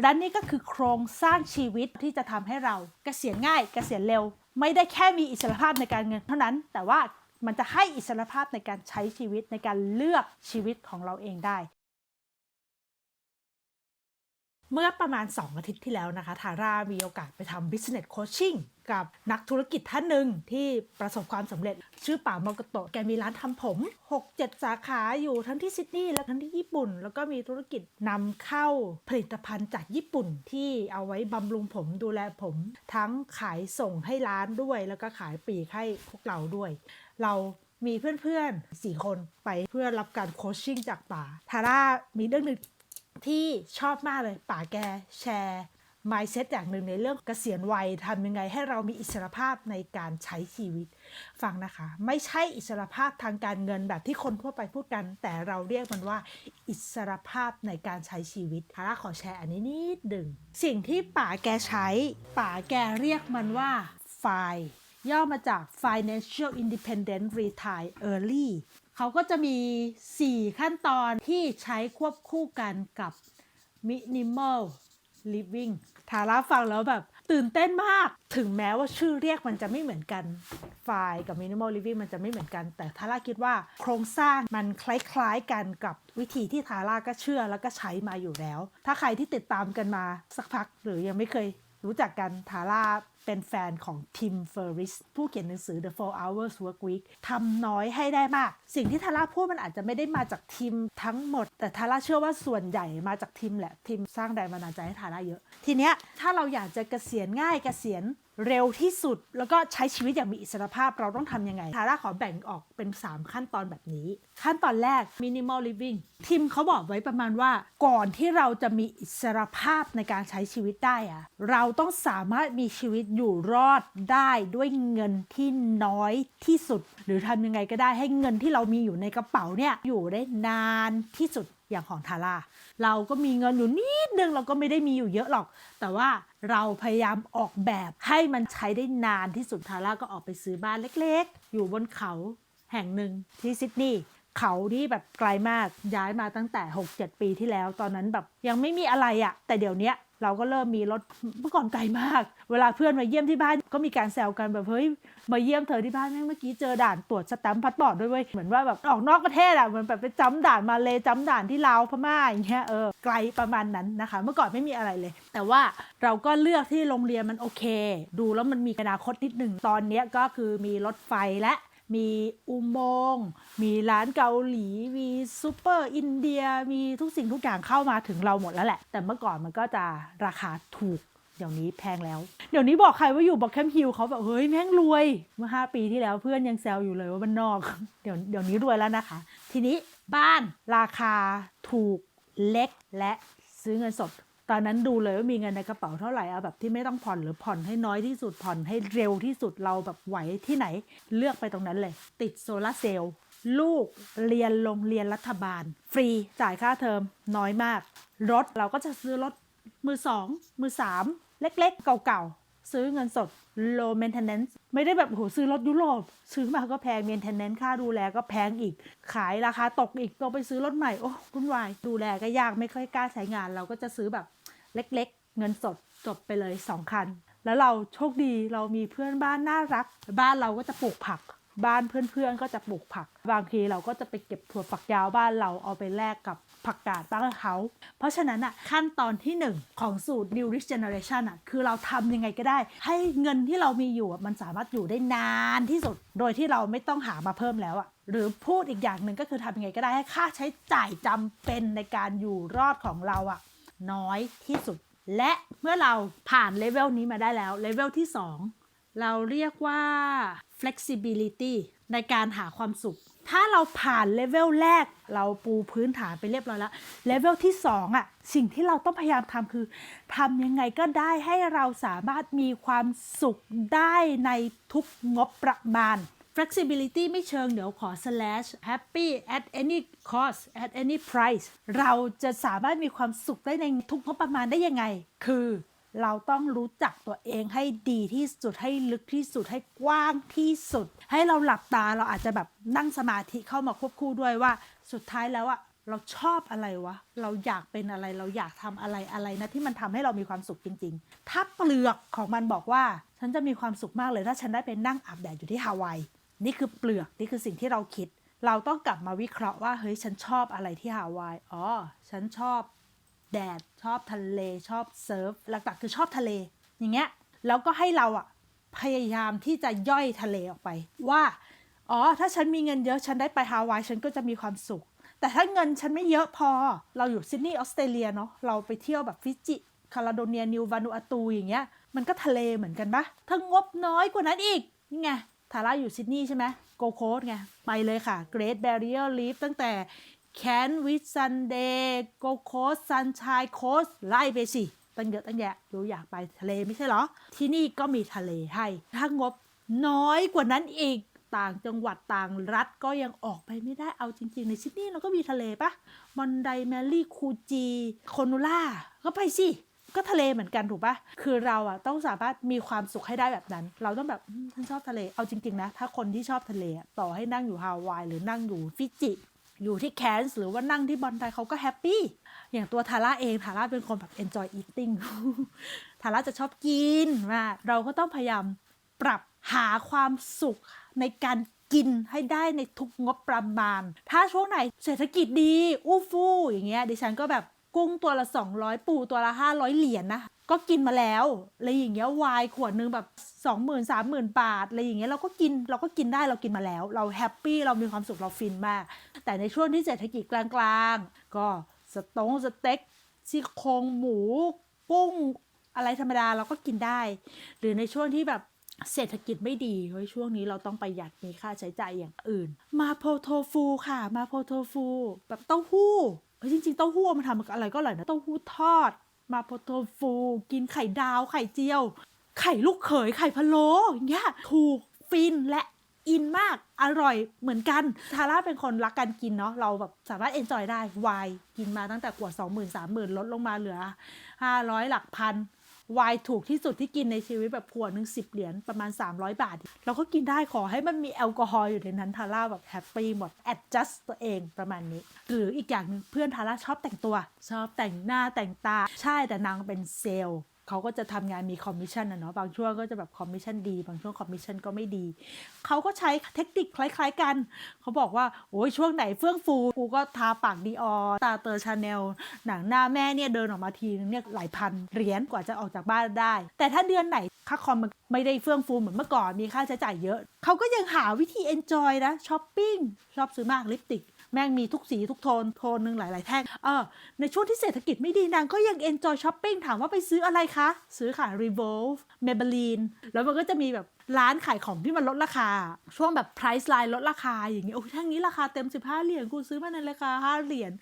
และนี่ก็คือโครงสร้างชีวิตที่จะทำให้เราเกษียณง่ายเกษียณเร็ว ไม่ได้แค่มีอิสรภาพในการเงินเท่านั้น แต่ว่ามันจะให้อิสรภาพในการใช้ชีวิตในการเลือกชีวิตของเราเองได้เมื่อประมาณ 2 อาทิตย์ที่แล้วนะคะ ทาร่ามีโอกาสไปทำ business coaching กับนักธุรกิจท่านหนึ่งที่ประสบความสำเร็จ ชื่อป่ามากโตะแกมีร้านทำผม 6-7 สาขาอยู่ทั้งที่ซิดนีย์และทั้งที่ญี่ปุ่น แล้วก็มีธุรกิจนำเข้าผลิตภัณฑ์จากญี่ปุ่นที่เอาไว้บำรุงผมดูแลผม ทั้งขายส่งให้ร้านด้วย แล้วก็ขายปีกให้พวกเราด้วย เรามีเพื่อนๆสี่คนไปเพื่อรับการโคชชิ่งจากป่าทาร่ามีเรื่องหนึ่งที่ชอบมากเลยป่าแกแชร์ mindset อย่างหนึ่งในเรื่องเกษียณวัยทำยังไงให้เรามีอิสรภาพในการใช้ชีวิต ฟังนะคะ ไม่ใช่อิสรภาพทางการเงินแบบที่คนทั่วไปพูดกัน แต่เราเรียกมันว่า อิสรภาพในการใช้ชีวิตทาร่าขอแชร์อันนี้นิดหนึ่งสิ่งที่ป่าแกใช้ป่าแกเรียกมันว่า FI ย่อมาจาก Financial Independent Retire Early เขาก็จะมี 4 ขั้นตอนที่ใช้ควบคู่กันกับ Minimal Living ทาร่าฟังแล้วแบบตื่นเต้นมาก ถึงแม้ว่าชื่อเรียกมันจะไม่เหมือนกันไฟล์กับ Minimal Living มันจะไม่เหมือนกัน แต่ทาร่าคิดว่าโครงสร้างมันคล้ายๆกันกับวิธีที่ทาร่าก็เชื่อแล้วก็ใช้มาอยู่แล้ว ถ้าใครที่ติดตามกันมาสักพักหรือยังไม่เคยรู้จักกันทาร่า เป็นแฟนของทิมเฟอร์ริสผู้เขียนหนังสือ The 4 Hours Work Week ทำน้อยให้ได้มาก สิ่งที่ทาร่าพูดมันอาจจะไม่ได้มาจากทีมทั้งหมด แต่ทาร่าเชื่อว่าส่วนใหญ่มาจากทีมแหละทีมสร้างแรงบันดาลใจให้ทาร่าเยอะ ทีเนี้ยถ้าเราอยากจะเกษียณง่ายเกษียณ เร็วที่สุดแล้วก็ใช้ชีวิตอย่างมีอิสรภาพเราต้องทำยังไงทาร่าขอแบ่งออกเป็น 3 ขั้นตอนแบบนี้ ขั้นตอนแรก minimal living ทีมเขาบอกไว้ประมาณว่า ก่อนที่เราจะมีอิสรภาพในการใช้ชีวิตได้อะเราต้องสามารถมีชีวิตอยู่รอดได้ด้วยเงินที่น้อยที่สุด หรือทำยังไงก็ได้ให้เงินที่เรามีอยู่ในกระเป๋าเนี่ยอยู่ได้นานที่สุด อย่างของทาร่าเราก็มีเงินอยู่นิดนึงเราก็ไม่ได้มีอยู่เยอะหรอก แต่ว่าเราพยายามออกแบบให้มันใช้ได้นานที่สุดทาร่าก็ออกไปซื้อบ้านเล็กๆ อยู่บนเขาแห่งหนึ่งที่ซิดนีย์เขาที่แบบไกลมากย้ายมาตั้งแต่ 6-7 ปีที่แล้ว ตอนนั้นแบบยังไม่มีอะไรอะแต่เดี๋ยวนี้ เราก็เริ่มมีรถเมื่อก่อนไกลมาก เวลาเพื่อนมาเยี่ยมที่บ้านก็มีการแซวกันแบบเฮ้ยมาเยี่ยมเธอที่บ้านแม่งเมื่อกี้เจอด่านตรวจสแตมป์พาสปอร์ตด้วยเว้ยเหมือนว่าแบบออกนอกประเทศอะเหมือนแบบไปจำด่านมาเลยจำด่านที่ลาวพม่าอย่างเงี้ยเออไกลประมาณนั้นนะคะ เมื่อก่อนไม่มีอะไรเลย แต่ว่าเราก็เลือกที่โรงเรียนมันโอเค ดูแล้วมันมีอนาคตนิดหนึ่งตอนเนี้ยก็คือมีรถไฟและ มีอุโมงค์มีร้านเกาหลี มีซูเปอร์อินเดีย มีทุกสิ่งทุกอย่างเข้ามาถึงเราหมดแล้วแหละ แต่เมื่อก่อนมันก็จะราคาถูกเดี๋ยวนี้แพงแล้ว เดี๋ยวนี้บอกใครว่าอยู่บอกแคมฮิลเขาแบบเฮ้ยแม่งรวย เมื่อ 5 ปีที่แล้วเพื่อนยังแซวอยู่เลยว่าบ้านนอก เดี๋ยวเดี๋ยวนี้รวยแล้วนะคะ ทีนี้บ้านราคาถูกเล็กและซื้อเงินสด ตอนนั้นดูเลยว่ามีเงินในกระเป๋าเท่าไหร่เอาแบบที่ไม่ต้องผ่อนหรือผ่อนให้น้อยที่สุดผ่อนให้เร็วที่สุดเราแบบไหวที่ไหน เลือกไปตรงนั้นเลย ติดโซลาเซลล์ลูกเรียนโรงเรียนรัฐบาล ฟรีจ่ายค่าเทอมน้อยมาก รถเราก็จะซื้อรถมือสองมือสามเล็กๆ เก่าๆ ซื้อเงินสด low maintenance ไม่ได้แบบโหซื้อรถยุโรปซื้อมาก็แพง maintenance ค่าดูแลก็แพงอีก ขายราคาตกอีกต้องไปซื้อรถใหม่ โอ้วุ่นวาย ดูแลก็ยากไม่ค่อยกล้าใช้งานเราก็จะซื้อแบบ เล็กๆ เงินสดจบไปเลย 2 คัน แล้วเราโชคดีเรามีเพื่อนบ้านน่ารัก บ้านเราก็จะปลูกผัก บ้านเพื่อนๆก็จะปลูกผัก บางทีเราก็จะไปเก็บถั่วฝักยาวบ้านเราเอาไปแลกกับผักกาดบ้านเขา เพราะฉะนั้นอะขั้นตอนที่ 1 ของสูตร New Rich Generation อะคือเราทำยังไงก็ได้ ให้เงินที่เรามีอยู่มันสามารถอยู่ได้นานที่สุด โดยที่เราไม่ต้องหามาเพิ่มแล้วอะหรือพูดอีกอย่างหนึ่งก็คือทำยังไงก็ได้ให้ค่าใช้จ่ายจำเป็นในการอยู่รอดของเราอะ น้อยที่สุด และเมื่อเราผ่านเลเวลนี้มาได้แล้วเลเวลที่ 2 เราเรียกว่า flexibility ในการหาความสุข ถ้าเราผ่านเลเวลแรก เราปูพื้นฐานไปเรียบร้อยแล้ว เลเวลที่ 2อะ สิ่งที่เราต้องพยายามทำคือทำยังไงก็ได้ให้เราสามารถมีความสุขได้ในทุกงบประมาณ flexibility ไม่เชิงเดี๋ยวขอ slash happy at any cost at any price เราจะสามารถมีความสุขได้ในทุกงบประมาณได้ยังไง คือเราต้องรู้จักตัวเองให้ดีที่สุดให้ลึกที่สุดให้กว้างที่สุด ให้เราหลับตาเราอาจจะแบบนั่งสมาธิเข้ามาควบคู่ด้วยว่า สุดท้ายแล้วอะเราชอบอะไรวะ เราอยากเป็นอะไร เราอยากทำอะไรอะไรนะที่มันทำให้เรามีความสุขจริง ๆ ถ้าเปลือกของมันบอกว่า ฉันจะมีความสุขมากเลยถ้าฉันได้ไปนั่งอาบแดดอยู่ที่ฮาวาย นี่คือเปลือกนี่คือสิ่งที่เราคิด เราต้องกลับมาวิเคราะห์ว่าเฮ้ยฉันชอบอะไรที่ฮาวายอ๋อฉันชอบแดดชอบทะเลชอบเซิร์ฟหลักๆคือชอบทะเล อย่างเงี้ยแล้วก็ให้เราอะพยายามที่จะย่อยทะเลออกไปว่าอ๋อถ้าฉันมีเงินเยอะฉันได้ไปฮาวายฉันก็จะมีความสุข แต่ถ้าเงินฉันไม่เยอะพอ เราอยู่ซิดนีย์ออสเตรเลียเนาะเราไปเที่ยวแบบฟิจิคาราโดเนียนิววานูอาตูอย่างเงี้ยมันก็ทะเลเหมือนกันปะถ้างบน้อยกว่านั้นอีกนี่ไง ทาร่าอยู่ซิดนีย์ใช่ไหมโกโคสไง ไปเลยค่ะ Great Barrier Reef ตั้งแต่แคนวิสซันเดย์โกโคสซันชายโคสไล่ไปสิ ตั้งเยอะตั้งแยะดูอยากไปทะเลไม่ใช่เหรอ ที่นี่ก็มีทะเลให้ ถ้างบน้อยกว่านั้นอีกต่างจังหวัดต่างรัฐก็ยังออกไปไม่ได้เอาจริง ๆ ในซิดนีย์เราก็มีทะเลปะมอนไดแมรี่คูจี โคนูล่า ก็ไปสิ ก็ทะเลเหมือนกันถูกปะคือเราอะต้องสามารถมีความสุขให้ได้แบบนั้น เราต้องแบบฉันชอบทะเลเอาจริง ๆ นะ ถ้าคนที่ชอบทะเลต่อให้นั่งอยู่ฮาวาย หรือนั่งอยู่ฟิจิ อยู่ที่แคนส์หรือว่านั่งที่บอนไดเขาก็แฮปปี้อย่างตัวทาร่าเองทาร่าเป็นคนแบบ enjoy eating ทาร่าจะชอบกินมาเราก็ต้องพยายามปรับหาความสุขในการกินให้ได้ในทุกงบประมาณ ถ้าช่วงไหนเศรษฐกิจดีอู้ฟู่อย่างเงี้ยดิฉันก็แบบ กุ้งตัวละ 200 ปูตัวละ 500 เหรียญนะก็กินมาแล้วอะไรอย่างเงี้ยวายขวดนึงแบบ 20,000 30,000 บาทอะไรอย่างเงี้ยเราก็กินเราก็กินได้เรากินมาแล้ว เราแฮปปี้เรามีความสุขเราฟินมาก แต่ในช่วงที่เศรษฐกิจกลางๆ ก็สตงสเต็กซี่โครงหมูกุ้งอะไรธรรมดาเราก็กินได้ หรือในช่วงที่แบบเศรษฐกิจไม่ดีเฮ้ยช่วงนี้เราต้องประหยัดมีค่าใช้จ่ายอย่างอื่น มาโพโทฟูค่ะ มาโพโทฟู แบบเต้าหู้ เฮ้ยจริงๆเต้าหู้มันทำอะไรก็อร่อยนะเต้าหู้ทอด มาโพโตฟู กินไข่ดาวไข่เจียว ไข่ลูกเขยไข่พะโล้อย่างเงี้ยถูกฟินและอินมากอร่อยเหมือนกันทาร่าเป็นคนรักการกินเนาะเราแบบสามารถเอนจอยได้วายกินมาตั้งแต่กว่า2 0 0 0 0 3 0,000ลดลงมาเหลือ500หลักพัน วายถูกที่สุดที่กินในชีวิตแบบขวดหนึ่งสิบเหรียญประมาณ 300 บาท เราก็กินได้ขอให้มันมีแอลกอฮอล์อยู่ในนั้นทาร่าแบบแฮปปี้หมด adjust ตัวเองประมาณนี้ หรืออีกอย่างหนึ่งเพื่อนทาร่าชอบแต่งตัว ชอบแต่งหน้าแต่งตาใช่แต่นางเป็นเซลล์ เขาก็จะทำงานมีคอมมิชชั่นนะเนาะบางช่วงก็จะแบบคอมมิชชั่นดี บางช่วงคอมมิชชั่นก็ไม่ดี เขาก็ใช้เทคนิคคล้าย ๆกัน เขาบอกว่าโอ้ยช่วงไหนเฟื่องฟูกูก็ทาปากดีออตาเตอร์ชาแนลหนังหน้าแม่เนี่ยเดินออกมาทีนึงเนี่ยหลายพันเหรียญกว่าจะออกจากบ้านได้ แต่ถ้าเดือนไหนค่าคอมมันไม่ได้เฟื่องฟูเหมือนเมื่อก่อนมีค่าใช้จ่ายเยอะ เขาก็ยังหาวิธีเอนจอยนะช้อปปิ้งชอบซื้อมากลิปติก แม่งมีทุกสีทุกโทนโทนหนึ่งหลาย ๆ แท่งเออในช่วงที่เศรษฐกิจไม่ดีนางก็ยัง enjoy shopping ถามว่าไปซื้ออะไรคะ ซื้อค่ะ Revolve Maybelline แล้วมันก็จะมีแบบร้านขายของที่มันลดราคา ช่วงแบบ price line ลดราคาอย่างเงี้ยโอ้ยแท่งนี้ราคาเต็ม 15 เหรียญกูซื้อมาในราคา 5 เหรียญ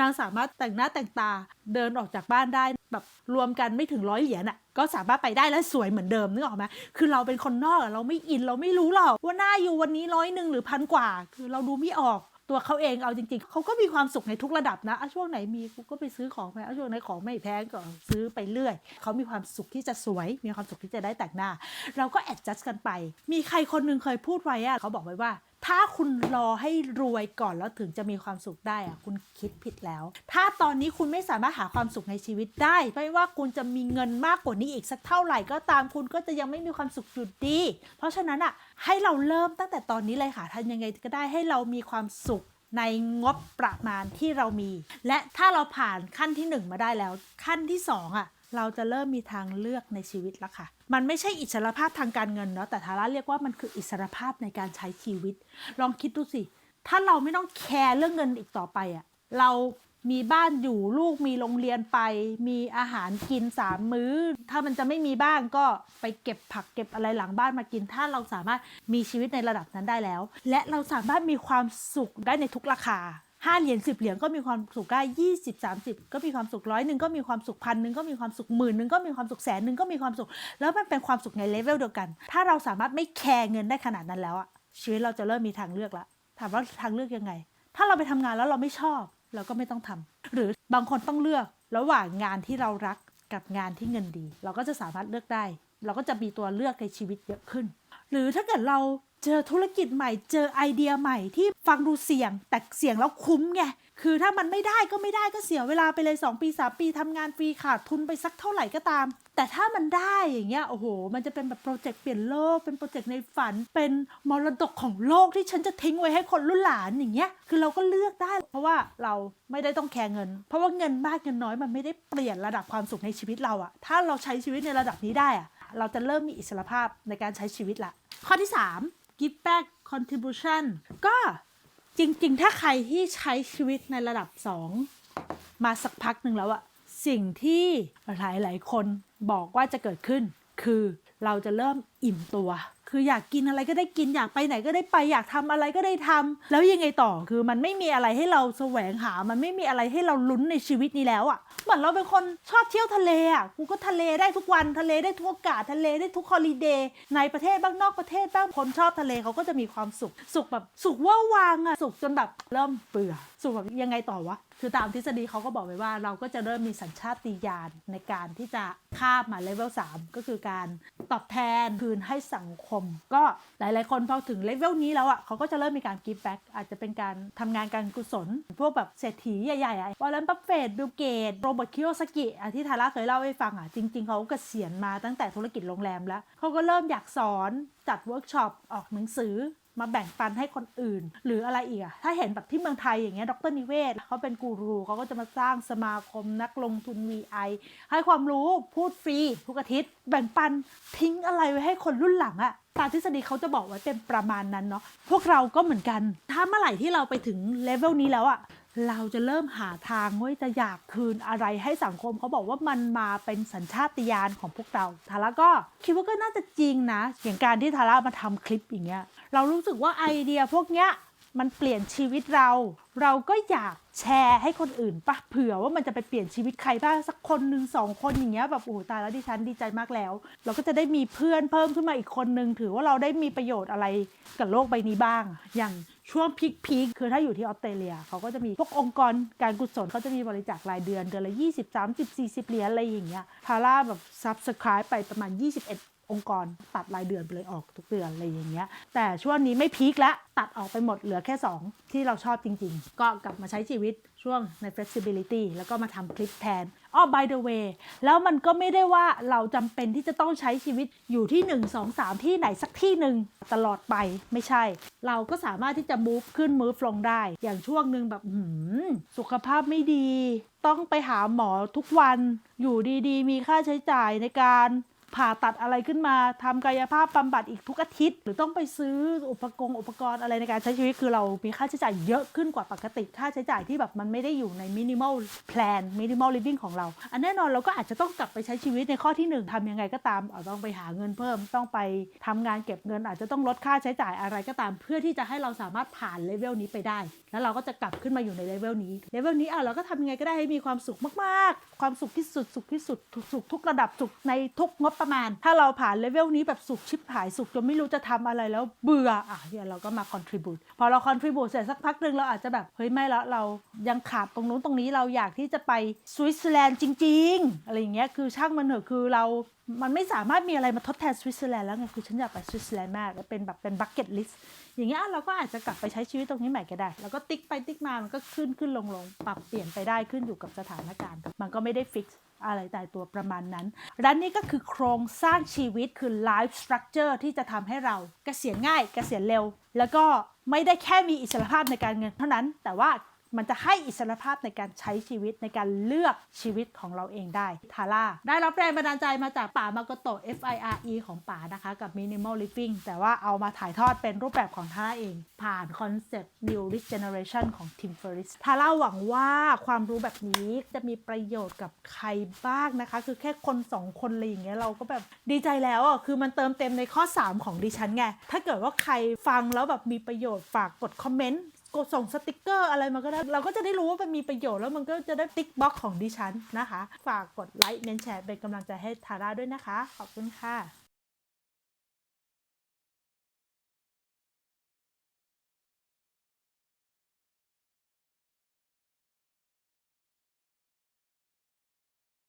นางสามารถแต่งหน้าแต่งตาเดินออกจากบ้านได้แบบรวมกันไม่ถึงร้อยเหรียญอะก็สามารถไปได้และสวยเหมือนเดิมนึกออกไหมคือเราเป็นคนนอกเราไม่อินเราไม่รู้หรอกว่าหน้าอยู่วันนี้ร้อยหนึ่งหรือพันกว่า คือเราดูไม่ออก ตัวเขาเองเอาจริงๆ เขาก็มีความสุขในทุกระดับนะอช่วงไหนมีกูก็ไปซื้อของแพงช่วงไหนของไม่แพงก็ซื้อไปเรื่อย เขามีความสุขที่จะสวย มีความสุขที่จะได้แต่งหน้า เราก็แอดจัดกันไป มีใครคนหนึ่งเคยพูดไว้อะเขาบอกไว้ว่า ถ้าคุณรอให้รวยก่อนแล้วถึงจะมีความสุขได้อะคุณคิดผิดแล้ว ถ้าตอนนี้คุณไม่สามารถหาความสุขในชีวิตได้ ไม่ว่าคุณจะมีเงินมากกว่านี้อีกสักเท่าไหร่ก็ตามคุณก็จะยังไม่มีความสุขอยู่ดี เพราะฉะนั้นอะให้เราเริ่มตั้งแต่ตอนนี้เลยค่ะทำยังไงก็ได้ให้เรามีความสุขในงบประมาณที่เรามี และถ้าเราผ่านขั้นที่ 1 มาได้แล้ว ขั้นที่ 2อะเราจะเริ่มมีทางเลือกในชีวิตแล้วค่ะ มันไม่ใช่อิสรภาพทางการเงินเนาะแต่ทาร่าเรียกว่ามันคืออิสรภาพในการใช้ชีวิต ลองคิดดูสิ ถ้าเราไม่ต้องแคร์เรื่องเงินอีกต่อไปอะเรามีบ้านอยู่ลูกมีโรงเรียนไป มีอาหารกินสามมื้อ ถ้ามันจะไม่มีบ้างก็ไปเก็บผักเก็บอะไรหลังบ้านมากิน ถ้าเราสามารถมีชีวิตในระดับนั้นได้แล้ว และเราสามารถมีความสุขได้ในทุกราคา ห้าเหรียญสิบเหรียญก็มีความสุขได้ยี่สิบสามสิบก็มีความสุขร้อยหนึ่งก็มีความสุขพันหนึ่งก็มีความสุขหมื่นหนึ่งก็มีความสุขแสนหนึ่งก็มีความสุข แล้วมันเป็นความสุขในเลเวลเดียวกัน ถ้าเราสามารถไม่แคร์เงินได้ขนาดนั้นแล้วอะชีวิตเราจะเริ่มมีทางเลือกละถามว่าทางเลือกยังไง ถ้าเราไปทำงานแล้วเราไม่ชอบ เราก็ไม่ต้องทำหรือบางคนต้องเลือกระหว่างงานที่เรารักกับงานที่เงินดี เราก็จะสามารถเลือกได้ เราก็จะมีตัวเลือกในชีวิตเยอะขึ้น หรือถ้าเกิดเรา เจอธุรกิจใหม่ เจอไอเดียใหม่ที่ฟังดูเสี่ยง แต่เสี่ยงแล้วคุ้มไงคือถ้ามันไม่ได้ก็ไม่ได้ก็เสียเวลาไปเลย 2 ปี 3 ปีทำงานฟรีขาดทุนไปสักเท่าไหร่ก็ตาม แต่ถ้ามันได้อย่างเงี้ยโอ้โห มันจะเป็นแบบโปรเจกต์เปลี่ยนโลก เป็นโปรเจกต์ในฝัน เป็นมรดกของโลกที่ฉันจะทิ้งไว้ให้คนรุ่นหลานอย่างเงี้ยคือเราก็เลือกได้ เพราะว่าเราไม่ได้ต้องแคร์เงิน เพราะว่าเงินมากเงินน้อยมันไม่ได้เปลี่ยนระดับความสุขในชีวิตเราอะถ้าเราใช้ชีวิตในระดับนี้ได้อะเราจะเริ่มมีอิสรภาพในการใช้ชีวิตละข้อที่ 3 give back contribution ก็จริงๆ ถ้าใครที่ใช้ชีวิตในระดับ 2 มาสักพักหนึ่งแล้วอะสิ่งที่หลายๆ คนบอกว่าจะเกิดขึ้น คือเราจะเริ่มอิ่มตัว คืออยากกินอะไรก็ได้กินอยากไปไหนก็ได้ไปอยากทำอะไรก็ได้ทำแล้วยังไงต่อคือมันไม่มีอะไรให้เราแสวงหา มันไม่มีอะไรให้เราลุ้นในชีวิตนี้แล้วอะเหมือนเราเป็นคนชอบเที่ยวทะเลอะกูก็ทะเลได้ทุกวันทะเลได้ทุกโอกาสทะเลได้ทุกฮอลิเดย์ในประเทศบ้างนอกประเทศบ้างคนชอบทะเลเขาก็จะมีความสุข สุขแบบสุขว่าวางอะสุขจนแบบเริ่มเบื่อสุขแบบยังไงต่อวะคือตามทฤษฎีเขาก็บอกไว้ว่าเราก็จะเริ่มมีสัญชาตญาณในการที่จะข้ามมาเลเวล3ก็คือการตอบแทนคืนให้สังคม ก็หลาย ๆ คนพอถึงเลเวลนี้แล้วอะเขาก็จะเริ่มมีการกิฟต์แบ็กอาจจะเป็นการทำงานการกุศล พวกแบบเศรษฐีใหญ่ๆอะวอลเลนบัฟเฟตบิลเกตโรเบิร์ตคิโอสกิอที่ทาร่าเคยเล่าให้ฟังอะจริง ๆ เขากเกษียณมาตั้งแต่ธุรกิจโรงแรมแล้วเขาก็เริ่มอยากสอนจัดเวิร์กช็อปออกหนังสือ มาแบ่งปันให้คนอื่น หรืออะไรอีกอะถ้าเห็นแบบที่เมืองไทยอย่างเงี้ยดรนิเวศเขาเป็นกูรูเขาก็จะมาสร้างสมาคมนักลงทุน VI ให้ความรู้พูดฟรีทุกอาทิตย์ แบ่งปันทิ้งอะไรไว้ให้คนรุ่นหลังอะตามทฤษฎีเขาจะบอกไว้เป็นประมาณนั้นเนาะพวกเราก็เหมือนกัน ถ้าเมื่อไหร่ที่เราไปถึงเลเวลนี้แล้วอะเราจะเริ่มหาทางว่าจะอยากคืนอะไรให้สังคมเขาบอกว่ามันมาเป็นสัญชาตญาณของพวกเราทาร่าก็คิดว่าก็น่าจะจริงนะ อย่างการที่ทาร่ามาทำคลิปอย่างเงี้ย เรารู้สึกว่าไอเดียพวกเนี้ยมันเปลี่ยนชีวิตเรา เราก็อยากแชร์ให้คนอื่นปะเผื่อว่ามันจะไปเปลี่ยนชีวิตใครบ้างสักคนหนึ่งสองคนอย่างเงี้ยแบบโอ้ตายแล้วดิฉันดีใจมากแล้ว เราก็จะได้มีเพื่อนเพิ่มขึ้นมาอีกคนนึงถือว่าเราได้มีประโยชน์อะไรกับโลกใบนี้บ้าง อย่างช่วงพีคพีคคือถ้าอยู่ที่ออสเตรเลียเขาก็จะมีพวกองค์กรการกุศลเขาจะมีบริจาครายเดือนเดือนละ 20 30 40 เหรียญอะไรอย่างเงี้ยทาร่าแบบซับสไคร b e ไปประมาณ 21 องค์กรตัดรายเดือนไปเลยออกทุกเดือนอะไรอย่างเงี้ย แต่ช่วงนี้ไม่พีคแล้วตัดออกไปหมดเหลือแค่ 2 ที่เราชอบจริง ๆ ก็กลับมาใช้ชีวิตช่วงใน flexibility แล้วก็มาทำคลิปแทนอ้อ by the way แล้วมันก็ไม่ได้ว่าเราจำเป็นที่จะต้องใช้ชีวิตอยู่ที่ 1 2 3 ที่ไหนสักที่หนึ่งตลอดไปไม่ใช่ เราก็สามารถที่จะ move ขึ้น move ลงได้ อย่างช่วงหนึ่งแบบหืมสุขภาพไม่ดี ต้องไปหาหมอทุกวันอยู่ดีๆ มีค่าใช้จ่ายในการ ผ่าตัดอะไรขึ้นมาทำกายภาพบำบัดอีกทุกอาทิตย์ หรือต้องไปซื้ออุปกรณ์อุปกรณ์อะไรในการใช้ชีวิตคือเรามีค่าใช้จ่ายเยอะขึ้นกว่าปกติ ค่าใช้จ่ายที่แบบมันไม่ได้อยู่ในมินิมอลแพลนมินิมอลลิฟวิ่งของเรา อันแน่นอนเราก็อาจจะต้องกลับไปใช้ชีวิตในข้อที่หนึ่งทำยังไงก็ตามเอาต้องไปหาเงินเพิ่ม ต้องไปทำงานเก็บเงิน อาจจะต้องลดค่าใช้จ่ายอะไรก็ตาม เพื่อที่จะให้เราสามารถผ่านเลเวลนี้ไปได้ แล้วเราก็จะกลับขึ้นมาอยู่ในเลเวลนี้เลเวลนี้อะเราก็ทำยังไงก็ได้ให้มีความสุขมากๆ ความสุขที่สุดสุขที่สุดทุกสุขทุกระดับสุขในทุกงบประมาณ ถ้าเราผ่านเลเวลนี้แบบสุขชิบหายสุขจนไม่รู้จะทำอะไรแล้วเบื่ออะเนี่ยเราก็มา contribute พอเรา contribute เสร็จสักพักหนึ่งเราอาจจะแบบเฮ้ยไม่ละเรายังขาดตรงนู้นตรงนี้เราอยากที่จะไปสวิตเซอร์แลนด์จริง ๆ อะไรอย่างเงี้ยคือช่างมันเถอะคือเรา มันไม่สามารถมีอะไรมาทดแทนสวิตเซอร์แลนด์แล้วไงคือฉันอยากไปสวิตเซอร์แลนด์มากเป็นแบบเป็นบักเก็ตลิสต์อย่างเงี้ยเราก็อาจจะกลับไปใช้ชีวิตตรงนี้ใหม่ก็ได้ แล้วก็ติ๊กไปติ๊กมามันก็ขึ้นขึ้นลงลงปรับเปลี่ยนไปได้ขึ้นอยู่กับสถานการณ์ มันก็ไม่ได้ฟิกอะไรตายตัวประมาณนั้นและนี่ก็คือโครงสร้างชีวิตคือ life structure ที่จะทำให้เราเกษียณง่ายเกษียณเร็ว แล้วก็ไม่ได้แค่มีอิสรภาพในการเงินเท่านั้น แต่ว่า มันจะให้อิสรภาพในการใช้ชีวิตในการเลือกชีวิตของเราเองได้ทาร่าได้รับแรงบันดาลใจมาจากป่ามากโตะ FIRE ของป่านะคะ กับ Minimal Living แต่ว่าเอามาถ่ายทอดเป็นรูปแบบของทาร่าเอง ผ่านคอนเซปต์ New Rich Generation ของ Tim Ferriss ทาร่าหวังว่าความรู้แบบนี้จะมีประโยชน์กับใครบ้างนะคะ คือแค่คนสองคนอะไรอย่างเงี้ยเราก็แบบดีใจแล้วอะคือมันเติมเต็มในข้อ 3 ของดิฉันไง ถ้าเกิดว่าใครฟังแล้วแบบมีประโยชน์ฝากกดคอมเมนต์ กดส่งสติกเกอร์อะไรมาก็ได้ เราก็จะได้รู้ว่ามันมีประโยชน์แล้วมันก็จะได้ติ๊กบ็อกของดิฉันนะคะ ฝากกดไลค์เมนแชร์เป็นกำลังใจให้ทาร่าด้วยนะคะ ขอบคุณค่ะ